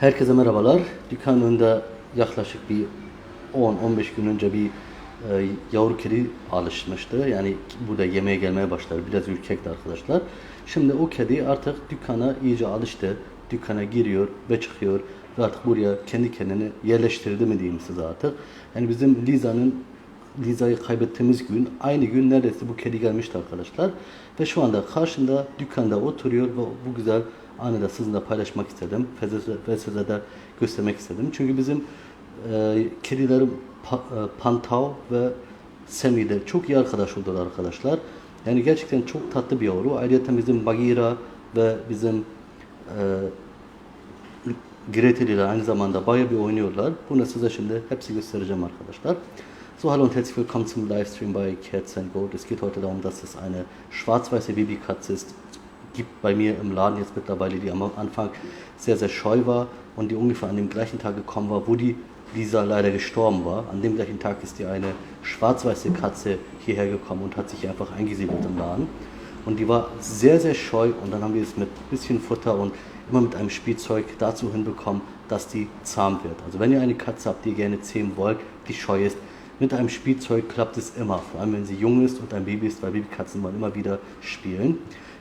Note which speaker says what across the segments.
Speaker 1: Herkese merhabalar. Dükkanın önünde yaklaşık bir 10-15 gün önce bir e, yavru kedi alışmıştı. Yani burada yemeğe gelmeye başladı. Biraz ürkekti arkadaşlar. Şimdi o kedi artık dükkana iyice alıştı. Dükkana giriyor ve çıkıyor. Ve artık buraya kendi kendini yerleştirdi mi diyeyim size artık. Yani bizim Liza'nın Liza'yı kaybettiğimiz gün aynı gün neredeyse bu kedi gelmişti arkadaşlar. Ve şu anda karşında dükkanda oturuyor ve bu güzel anı da sizinle paylaşmak istedim ve size de göstermek istedim. Çünkü bizim e, kedilerim pa, e, Pantao ve Semi de çok iyi arkadaş oldular arkadaşlar. Yani gerçekten çok tatlı bir yavru. Ayrıca bizim Bagira ve bizim e, Gretel ile aynı zamanda baya bir oynuyorlar. Bunu size şimdi hepsi göstereceğim arkadaşlar. So, hallo und herzlich willkommen zum Livestream bei Cats and Gold. Es geht heute darum, dass es eine schwarz-weiße Babykatze ist, gibt bei mir im Laden jetzt mittlerweile, die am Anfang sehr, sehr scheu war und die ungefähr an dem gleichen Tag gekommen war, wo die Lisa leider gestorben war. An dem gleichen Tag ist die eine schwarz-weiße Katze hierher gekommen und hat sich einfach eingesiedelt im Laden. Und die war sehr, sehr scheu und dann haben wir es mit ein bisschen Futter und immer mit einem Spielzeug dazu hinbekommen, dass die zahm wird. Also wenn ihr eine Katze habt, die ihr gerne zähmen wollt, die scheu ist, mit einem Spielzeug klappt es immer. Vor allem wenn sie jung ist und ein Baby ist, weil Babykatzen wollen immer wieder spielen.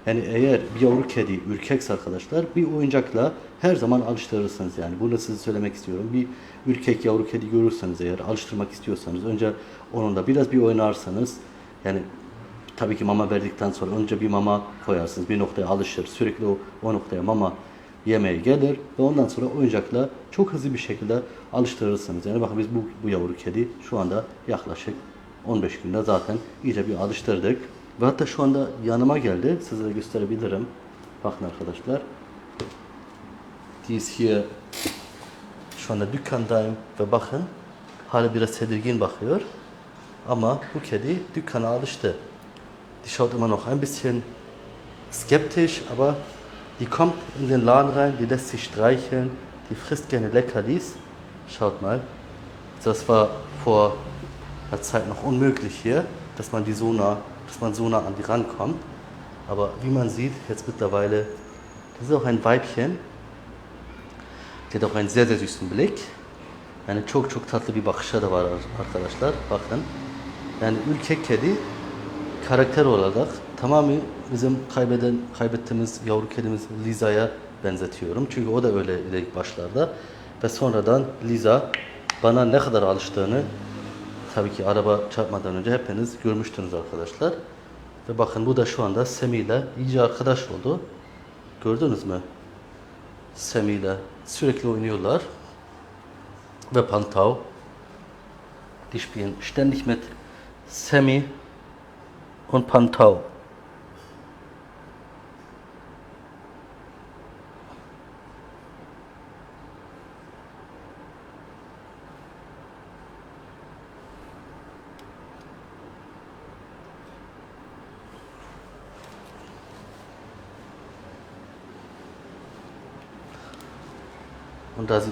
Speaker 1: Yani eğer bir yavru kedi ürkekse arkadaşlar bir oyuncakla her zaman alıştırırsınız yani. Bunu size söylemek istiyorum. Bir ürkek yavru kedi görürseniz eğer alıştırmak istiyorsanız önce onunla biraz bir oynarsanız yani tabii ki mama verdikten sonra önce bir mama koyarsınız. Bir noktaya alışır. Sürekli o, o noktaya mama yemeye gelir ve ondan sonra oyuncakla çok hızlı bir şekilde alıştırırsınız. Yani bakın biz bu, bu yavru kedi şu anda yaklaşık 15 günde zaten iyice bir alıştırdık. Bu hatta şu anda yanıma geldi. Size gösterebilirim. Bakın arkadaşlar. Diz here. Şu anda dükkandayım ve bakın. Hala biraz tedirgin bakıyor. Ama bu kedi dükkana alıştı. Die schaut immer noch ein bisschen skeptisch, aber die kommt in den Laden rein, die lässt sich streicheln, die frisst gerne Leckerlis. Schaut mal, das war vor einer Zeit noch unmöglich hier, dass man die so nah dass man so nah an die rankommt. Aber wie man sieht, jetzt mittlerweile, das ist auch ein Weibchen. Die hat auch einen sehr, sehr süßen Blick. Yani çok çok tatlı bir bakışa da var arkadaşlar. Bakın. Yani ülke kedi karakter olarak tamamı bizim kaybeden kaybettiğimiz yavru kedimiz Liza'ya benzetiyorum. Çünkü o da öyle ilk başlarda ve sonradan Liza bana ne kadar alıştığını tabii ki araba çarpmadan önce hepiniz görmüştünüz arkadaşlar. Ve bakın bu da şu anda Semi ile iyice arkadaş oldu. Gördünüz mü? Semi ile sürekli oynuyorlar. Ve Pantav. Ich bin ständig mit Sammy und Pantau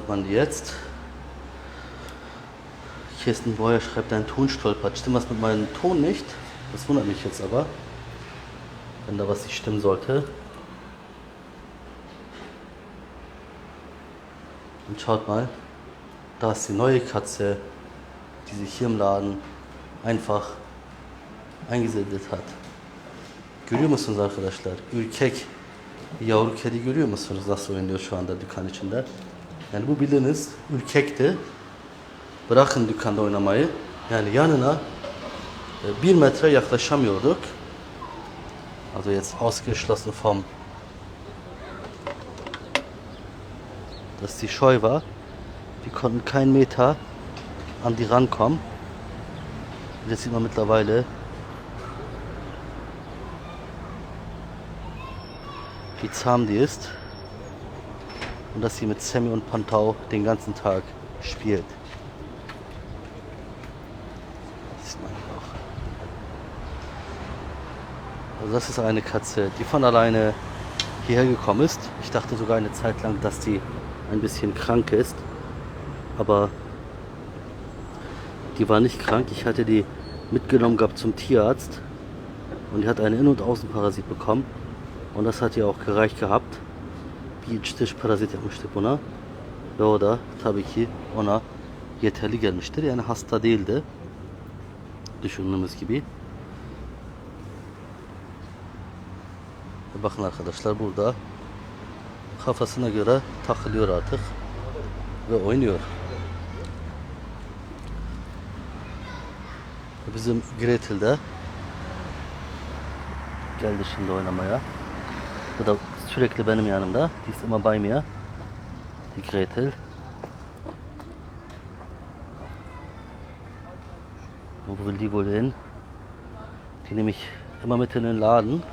Speaker 1: man jetzt. Kirsten Boyer schreibt, dein Ton stolpert. Stimmt was mit meinem Ton nicht? Das wundert mich jetzt aber, wenn da was nicht stimmen sollte. Und schaut mal, da ist die neue Katze, die sich hier im Laden einfach eingesiedelt hat. Görüyor musunuz arkadaşlar? Ürkek bir yavru kedi görüyor musunuz? Nasıl oynuyor şu anda dükkan içinde? Yani bu bildiğiniz ürkekti. Bırakın dükkanda oynamayı. Yani yanına e, bir metre yaklaşamıyorduk. Also jetzt ausgeschlossen vom dass die scheu war. Wir konnten keinen Meter an die rankommen. Und jetzt sieht man mittlerweile, wie zahm die ist und dass sie mit Sammy und Pantau den ganzen Tag spielt. Das sieht man hier Also das ist eine Katze, die von alleine hierher gekommen ist. Ich dachte sogar eine Zeit lang, dass die ein bisschen krank ist. Aber die war nicht krank. Ich hatte die mitgenommen gehabt zum Tierarzt. Und die hat einen In- und Außenparasit bekommen. Und das hat ihr auch gereicht gehabt. bir dış parazit yapmıştık buna. Ve o da tabii ki ona yeterli gelmiştir. Yani hasta değildi. Düşündüğümüz gibi. E, bakın arkadaşlar burada kafasına göre takılıyor artık ve oynuyor. Bizim Gretel de geldi şimdi oynamaya. Bu da sürekli benim yanımda. Dies immer bei mir. Die Gretel. Wo will die wohl hin? Die nehme ich immer mit in den Laden.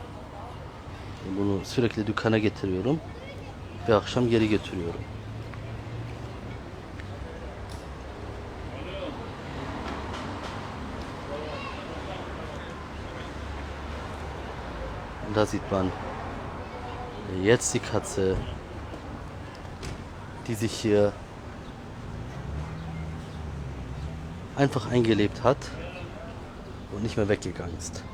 Speaker 1: Bunu sürekli dükkana getiriyorum. Ve akşam geri götürüyorum. Da sieht man Jetzt die Katze, die sich hier einfach eingelebt hat und nicht mehr weggegangen ist.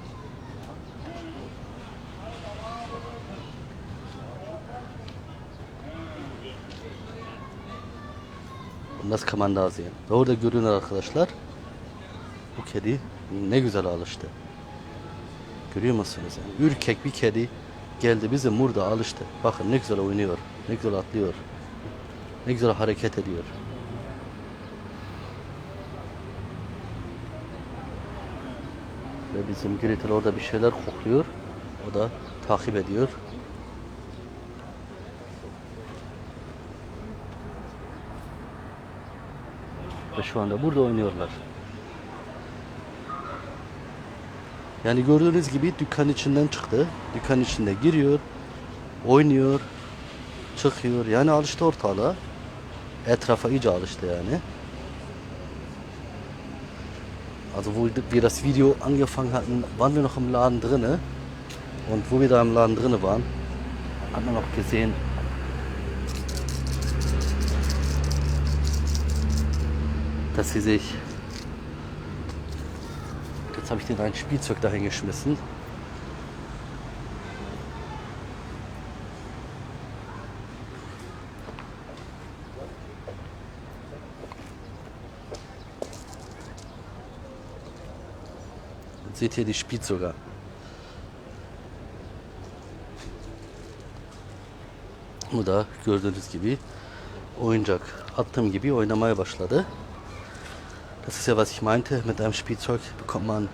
Speaker 1: Und das kann man da sehen. Böyle görün arkadaşlar. Bu kedi ne güzel alıştı. Görüyor musunuz? Yani ürkek bir kedi Geldi bizim burada alıştı. Bakın ne güzel oynuyor. Ne güzel atlıyor. Ne güzel hareket ediyor. Ve bizim Gretel orada bir şeyler kokluyor. O da takip ediyor. Ve şu anda burada oynuyorlar. Yani gördüğünüz gibi dükkan içinden çıktı. Dükkan içinde giriyor, oynuyor, çıkıyor. Yani alıştı ortalığa. Etrafa iyice alıştı yani. Also wo wir das Video angefangen hatten, waren wir noch im Laden drinne. Und wo wir da im Laden drinne waren, hat man noch gesehen, dass sie sich Jetzt habe ich den einen Spielzeug dahin geschmissen. Jetzt seht ihr die Spielzeuger. Bu da gördüğünüz gibi oyuncak. Attığım gibi oynamaya başladı. Das ist ja, was ich meinte. Mit einem Spielzeug bekommt man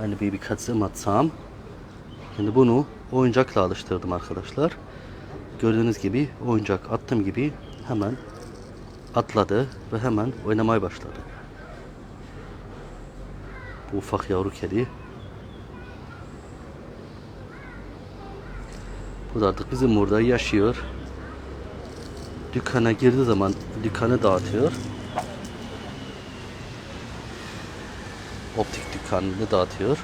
Speaker 1: eine Babykatze immer zahm. Şimdi bunu oyuncakla alıştırdım arkadaşlar. Gördüğünüz gibi oyuncak attığım gibi hemen atladı ve hemen oynamaya başladı. Bu ufak yavru kedi. Bu da artık bizim burada yaşıyor. Dükkana girdiği zaman dükkanı dağıtıyor. optik dükkanını dağıtıyor.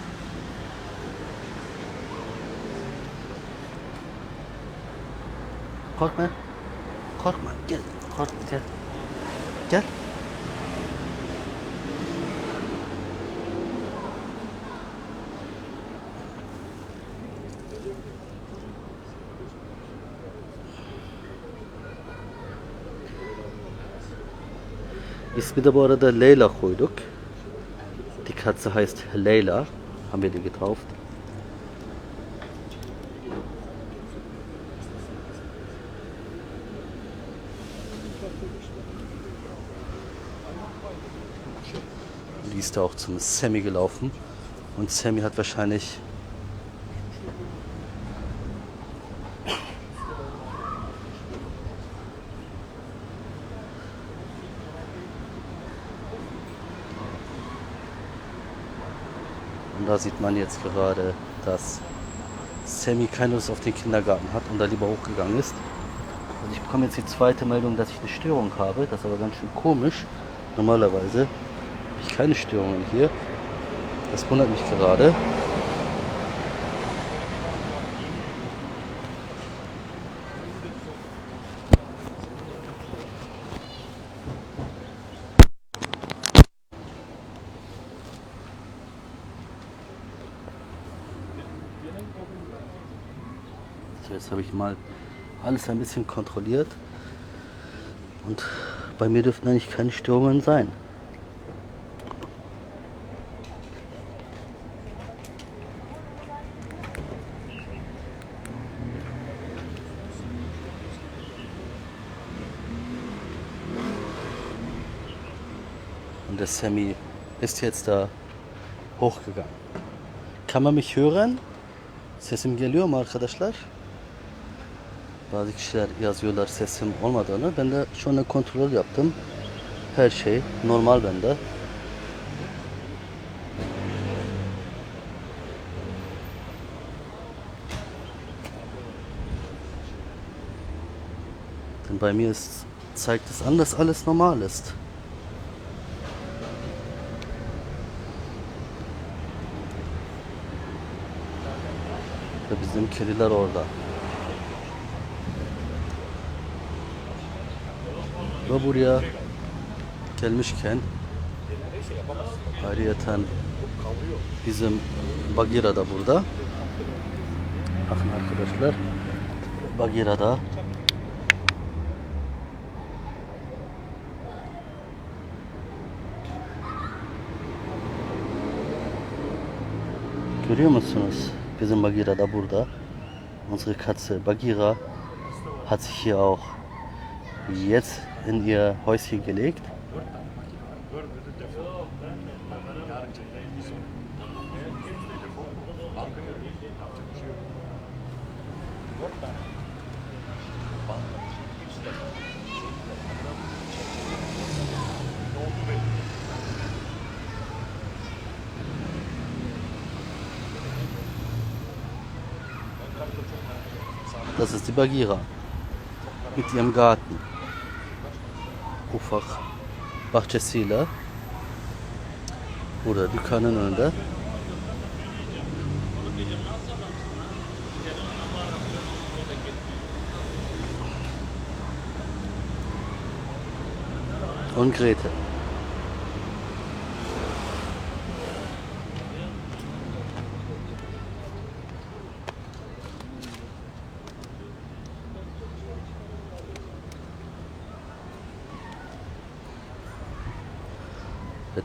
Speaker 1: Korkma. Korkma. Gel. Korkma gel. Gel. İsmi de bu arada Leyla koyduk. Die Katze heißt Leila, haben wir den getauft. Die ist da auch zum Sammy gelaufen und Sammy hat wahrscheinlich da sieht man jetzt gerade, dass Sammy keine Lust auf den Kindergarten hat und da lieber hochgegangen ist. Also ich bekomme jetzt die zweite Meldung, dass ich eine Störung habe. Das ist aber ganz schön komisch. Normalerweise habe ich keine Störungen hier. Das wundert mich gerade. Jetzt habe ich mal alles ein bisschen kontrolliert. Und bei mir dürften eigentlich keine Störungen sein. Und der Sammy ist jetzt da hochgegangen. Kann man mich hören? Sesim geliyor mu arkadaşlar? Bazı kişiler yazıyorlar sesim olmadığını. Ben de sonra kontrol yaptım. Her şey normal bende. Denn bei mir ist, zeigt es an, dass alles normal ist. Ve bizim kediler orada. ve buraya gelmişken ayrıyeten bizim Bagira da burada. Bakın arkadaşlar Bagira da Görüyor musunuz? Bizim Bagira da burada. Unsere Katze Bagira hat sich hier auch jetzt in ihr Häuschen gelegt. Das ist die Bagira mit ihrem Garten. ufak bahçesiyle burada dükkanın önünde und Grete.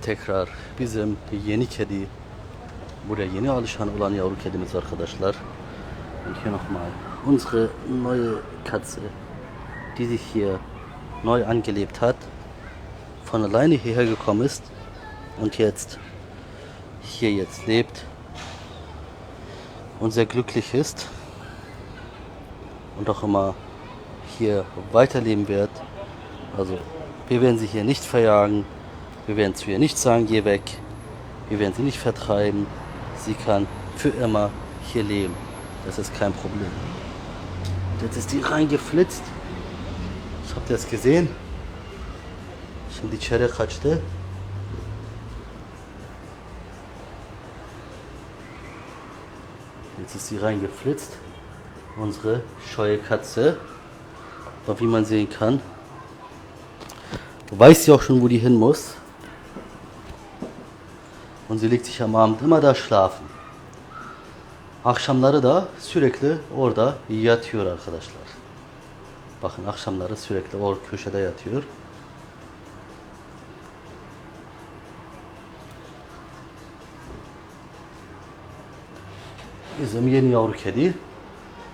Speaker 1: tekrar bizim yeni kedi buraya yeni alışan olan yavru kedimiz arkadaşlar. Hier nochmal unsere neue Katze, die sich hier neu angelebt hat, von alleine hierher gekommen ist und jetzt hier jetzt lebt und sehr glücklich ist und auch immer hier weiterleben wird. Also wir werden sie hier nicht verjagen. Wir werden zu ihr nicht sagen, geh weg. Wir werden sie nicht vertreiben. Sie kann für immer hier leben. Das ist kein Problem. Jetzt ist die reingeflitzt. Ich ihr das gesehen? Ich die Cherry Katschte. Jetzt ist sie reingeflitzt. Unsere scheue Katze. Aber wie man sehen kann, weiß sie auch schon, wo die hin muss. Und sie legt sich am Abend immer da schlafen. Akşamları da sürekli orada yatıyor arkadaşlar. Bakın akşamları sürekli o köşede yatıyor. Bizim yeni yavru kedi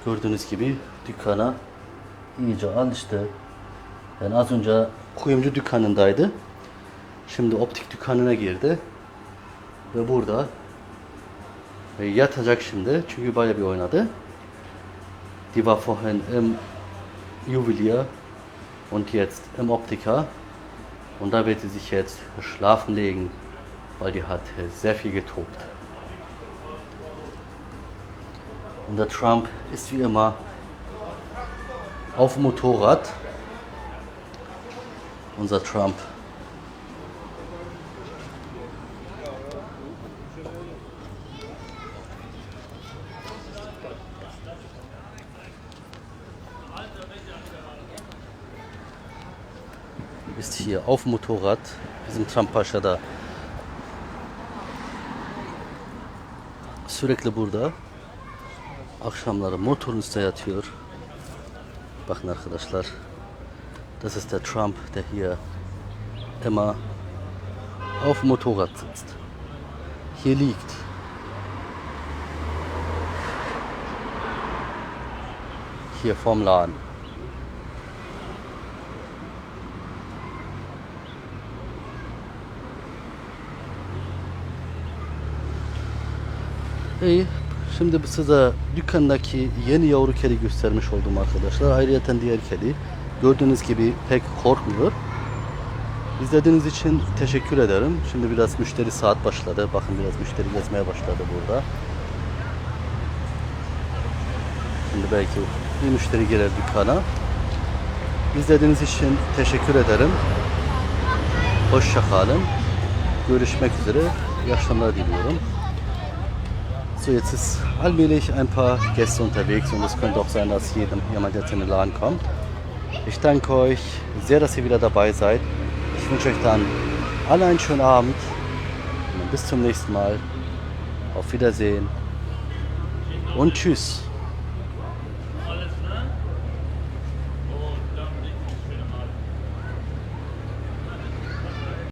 Speaker 1: gördüğünüz gibi dükkana iyice alıştı. Yani az önce kuyumcu dükkanındaydı. Şimdi optik dükkanına girdi. Ve burada e, yatacak şimdi. Çünkü böyle bir oynadı. Die war vorhin im Juwelier und jetzt im Optiker. Und da wird sie sich jetzt schlafen legen, weil die hat sehr viel getobt. Und der Trump ist wie immer auf dem Motorrad. Unser Trump hier auf dem Motorrad, diesem bizim Trampaşa'da sürekli burada. Akşamları motorun üstüne yatıyor. Bakın arkadaşlar. Das ist der Trump, der hier immer auf dem Motorrad sitzt. Hier liegt. Hier vorm Laden. İyi. Şimdi size dükkandaki yeni yavru kedi göstermiş oldum arkadaşlar. Ayrıca diğer kedi. Gördüğünüz gibi pek korkmuyor. İzlediğiniz için teşekkür ederim. Şimdi biraz müşteri saat başladı. Bakın biraz müşteri gezmeye başladı burada. Şimdi belki bir müşteri gelir dükkana. İzlediğiniz için teşekkür ederim. Hoşça kalın. Görüşmek üzere. İyi akşamlar diliyorum. So, jetzt ist allmählich ein paar Gäste unterwegs und es könnte auch sein, dass jedem, jemand jetzt in den Laden kommt. Ich danke euch sehr, dass ihr wieder dabei seid. Ich wünsche euch dann alle einen schönen Abend und bis zum nächsten Mal. Auf Wiedersehen und tschüss.